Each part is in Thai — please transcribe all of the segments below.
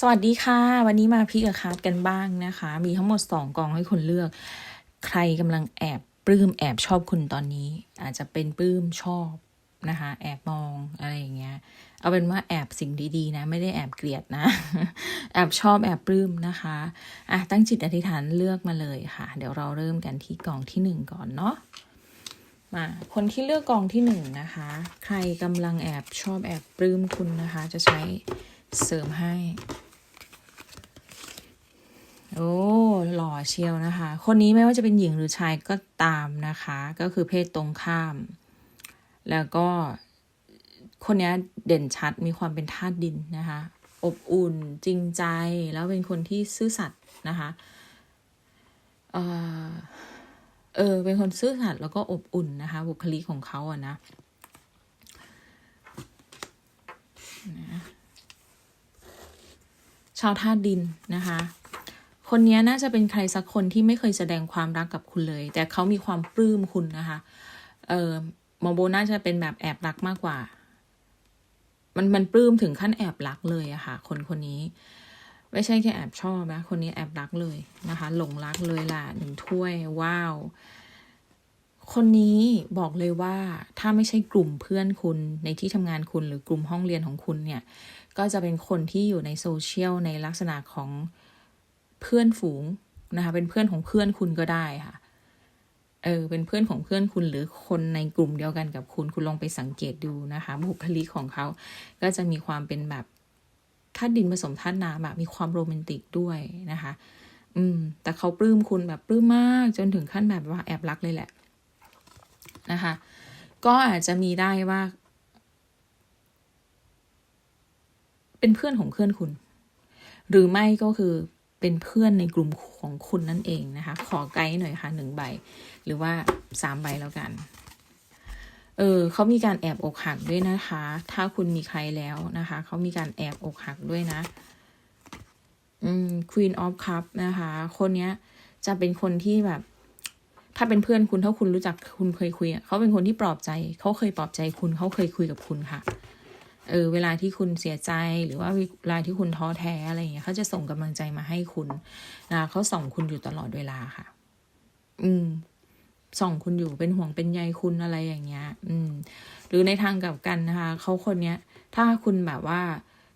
สวัสดีค่ะ วันนี้มาพิกกับคาร์ดกันบ้างนะคะ มีทั้งหมด 2กองให้คุณเลือก ใครกำลังแอบปลื้มแอบชอบคุณตอนนี้ อาจจะเป็นปลื้มชอบนะคะ แอบมองอะไรอย่างเงี้ย เอาเป็นว่าแอบสิ่งดีๆนะ ไม่ได้แอบเกลียดนะ แอบชอบแอบปลื้มนะคะอะตั้งจิตอธิษฐานเลือกมาเลยค่ะ เดี๋ยวเราเริ่มกันที่กองที่หนึ่งก่อนเนาะมาคนที่เลือกกองที่หนึ่งนะคะ ใครกำลังแอบชอบแอบปลื้มคุณนะคะ จะใช้เสริมให้ โอ้หล่อเชียวนะคะ คนนี้ไม่ว่าจะเป็นหญิงหรือชายก็ตามนะคะ ก็คือเพศตรงข้าม แล้วก็คนนี้เด่นชัดมีความเป็นธาตุดินนะคะ อบอุ่นจริงใจแล้วเป็นคนที่ซื่อสัตย์นะคะเออเออ เป็นคนซื่อสัตย์แล้วก็อบอุ่นนะคะ บุคลิกของเขาอะนะนะชาวธาตุดินนะคะ คนนี้น่าจะเป็นใครสักคนที่ไม่เคยแสดงความรักกับคุณเลย แต่เขามีความปลื้มคุณนะคะ เออมองโบน่าจะเป็นแบบแอบรักมากกว่า มันมันปลื้มถึงขั้นแอบรักเลยอะค่ะ คนคนนี้ ไม่ใช่แค่แอบชอบนะ คนนี้แอบรักเลยนะคะ หลงรักเลยล่ะหนึ่งถ้วย ว้าว คนนี้บอกเลยว่าถ้าไม่ใช่กลุ่มเพื่อนคุณในที่ทำงานคุณหรือกลุ่มห้องเรียนของคุณเนี่ย ก็จะเป็นคนที่อยู่ในโซเชียลในลักษณะของ เพื่อนฝูงนะคะ เป็นเพื่อนของเพื่อนคุณก็ได้ค่ะ เออ เป็นเพื่อนของเพื่อนคุณหรือคนในกลุ่มเดียวกันกับคุณ คุณลองไปสังเกตดูนะคะ บุคลิกของเขา ก็จะมีความเป็นแบบธาตุดินผสมธาตุน้ำแบบมีความโรแมนติกด้วยนะคะ อืม แต่เขาปลื้มคุณแบบปลื้มมาก จนถึงขั้นแบบว่าแอบรักเลยแหละนะคะ ก็อาจจะมีได้ว่า เป็นเพื่อนของเพื่อนคุณ หรือไม่ก็คือ เป็นเพื่อนในกลุ่มของคุณนั่นเองนะคะ ขอไกด์หน่อยค่ะหนึ่งใบ หรือว่าสามใบแล้วกัน เออเขามีการแอบอกหักด้วยนะคะ ถ้าคุณมีใครแล้วนะคะ เขามีการแอบอกหักด้วยนะ อืม Queen of Cup นะคะ คนเนี้ย จะเป็นคนที่แบบ ถ้าเป็นเพื่อนคุณถ้าคุณรู้จักคุณเคยคุยเขาเป็นคนที่ปลอบใจ เขาเคยปลอบใจคุณเขาเคยคุยกับคุณค่ะ เออเวลาที่คุณเสียใจหรือว่าเวลาที่คุณท้อแท้อะไรอย่างเงี้ยเขาจะส่งกำลังใจมาให้คุณนะเขาส่องคุณอยู่ตลอดเวลาค่ะ อืมส่องคุณอยู่เป็นห่วงเป็นใยคุณอะไรอย่างเงี้ย อืม หรือในทางกลับกันนะคะเขาคนเนี้ย ถ้าคุณแบบว่า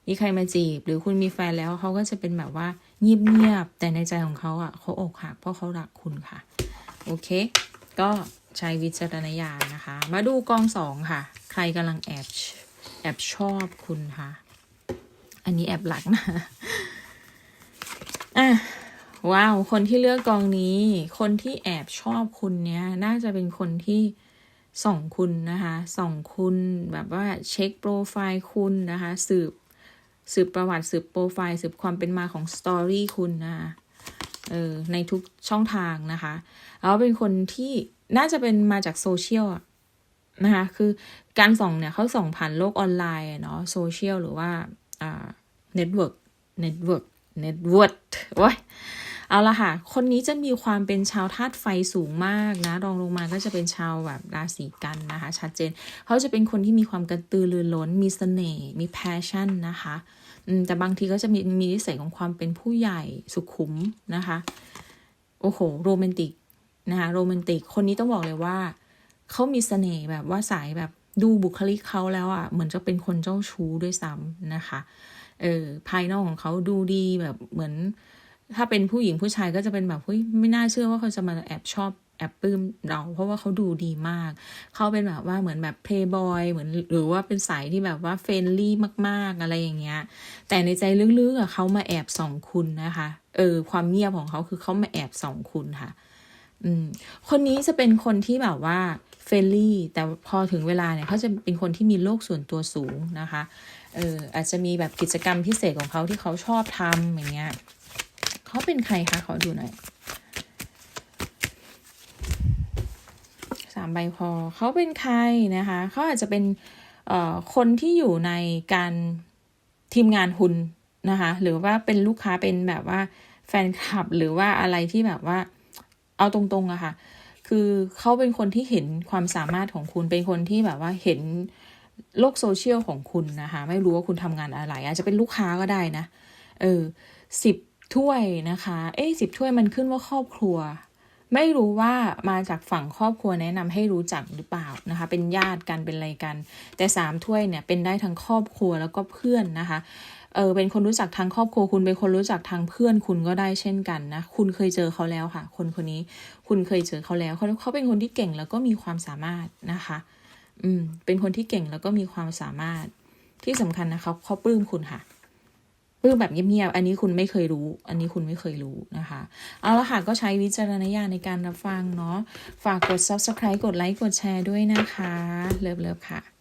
มีใครมาจีบ หรือคุณมีแฟนแล้วเขาก็จะเป็นแบบว่าเงียบๆแต่ในใจของเขาอะเขาอกหักเพราะเขารักคุณค่ะ โอเค ก็ใช้วิจารณญาณนะคะ มาดูกองสองค่ะ ใครกำลังแอบ แอบชอบคุณคะอันนี้แอบหลักนะ อะ ว้าว คนที่เลือกกองนี้ คนที่แอบชอบคุณเนี้ย น่าจะเป็นคนที่ส่องคุณนะคะส่องคุณแบบว่าเช็คโปรไฟล์คุณนะคะ สืบสืบประวัติสืบโปรไฟล์สืบความเป็นมาของสตอรี่คุณนะคะเออในทุกช่องทางนะคะ แล้วเป็นคนที่น่าจะเป็นมาจากโซเชียลอะ นะคะคือการส่องเนี่ยเขาส่องผ่านโลกออนไลน์เนาะโซเชียลหรือว่าอ่าเน็ตเวิร์กเน็ตเวิร์กเน็ตเวิร์กว้ยเอาละค่ะ คนนี้จะมีความเป็นชาวธาตุไฟสูงมากนะ รองลงมาก็จะเป็นชาวแบบราศีกันนะคะ ชัดเจน เขาจะเป็นคนที่มีความกระตือรือร้น มีเสน่ห์ มีแพชชั่นนะคะ แต่บางทีก็จะมีมีนิสัยของความเป็นผู้ใหญ่สุขุมนะคะ โอ้โห โรแมนติกนะคะ โรแมนติก คนนี้ต้องบอกเลยว่า เขามีเสน่ห์แบบว่าสายแบบดูบุคลิกเขาแล้วอะ่ะเหมือนจะเป็นคนเจ้าชู้ด้วยซ้ำนะคะเออภายนอกของเขาดูดีแบบเหมือน ถ้าเป็นผู้หญิงผู้ชายก็จะเป็นแบบเฮ้ยไม่น่าเชื่อว่าเขาจะมาแอบชอบแอบปลื้มเรา เพราะว่าเขาดูดีมาก เขาเป็นแบบว่าเหมือนแบบเพย์บอยเหมือนหรือว่าเป็นสายที่แบบว่าเฟรนลี่มากๆอะไรอย่างเงี้ย แต่ในใจลึกๆอะเขามาแอบส่องคุณนะคะ เออ ความเงียบของเขาคือเขามาแอบส่องคุณค่ะ อืมคนนี้จะเป็นคนที่แบบว่าเฟรนลี่ แต่พอถึงเวลาเนี่ยเขาจะเป็นคนที่มีโลกส่วนตัวสูงนะคะเอออาจจะมีแบบกิจกรรมพิเศษของเขาที่เขาชอบทำอย่างเงี้ยเขาเป็นใครคะขอดูหน่อยสามใบพอเขาเป็นใครนะคะเขาอาจจะเป็นเอ่อคนที่อยู่ในการทีมงานคุณนะคะ หรือว่าเป็นลูกค้าเป็นแบบว่าแฟนคลับหรือว่าอะไรที่แบบว่า เอาตรงๆอะค่ะ คือเขาเป็นคนที่เห็นความสามารถของคุณ เป็นคนที่แบบว่าเห็นโลกโซเชียลของคุณนะคะ ไม่รู้ว่าคุณทำงานอะไร อาจจะเป็นลูกค้าก็ได้นะ เออสิบถ้วยนะคะ เอ๊สิบถ้วยมันขึ้นว่าครอบครัว ไม่รู้ว่ามาจากฝั่งครอบครัวแนะนำให้รู้จักหรือเปล่านะคะ เป็นญาติกันเป็นอะไรกัน แต่สามถ้วยเนี่ยเป็นได้ทั้งครอบครัวแล้วก็เพื่อนนะคะ เออเป็นคนรู้จักทางครอบครัวคุณเป็นคนรู้จักทางเพื่อนคุณก็ได้เช่นกันนะคุณเคยเจอเขาแล้วค่ะ คนคนนี้คุณเคยเจอเขาแล้วเขาเขาเป็นคนที่เก่งแล้วก็มีความสามารถนะคะ อืม เป็นคนที่เก่งแล้วก็มีความสามารถที่สำคัญนะคะเขาปลื้มคุณค่ะปลื้มแบบเงียบๆ อันนี้คุณไม่เคยรู้ อันนี้คุณไม่เคยรู้นะคะ เอาละค่ะ ก็ใช้วิจารณญาณในการรับฟังเนาะ ฝากกด subscribe กดไลค์ กดแชร์ด้วยนะคะ เลิฟๆค่ะ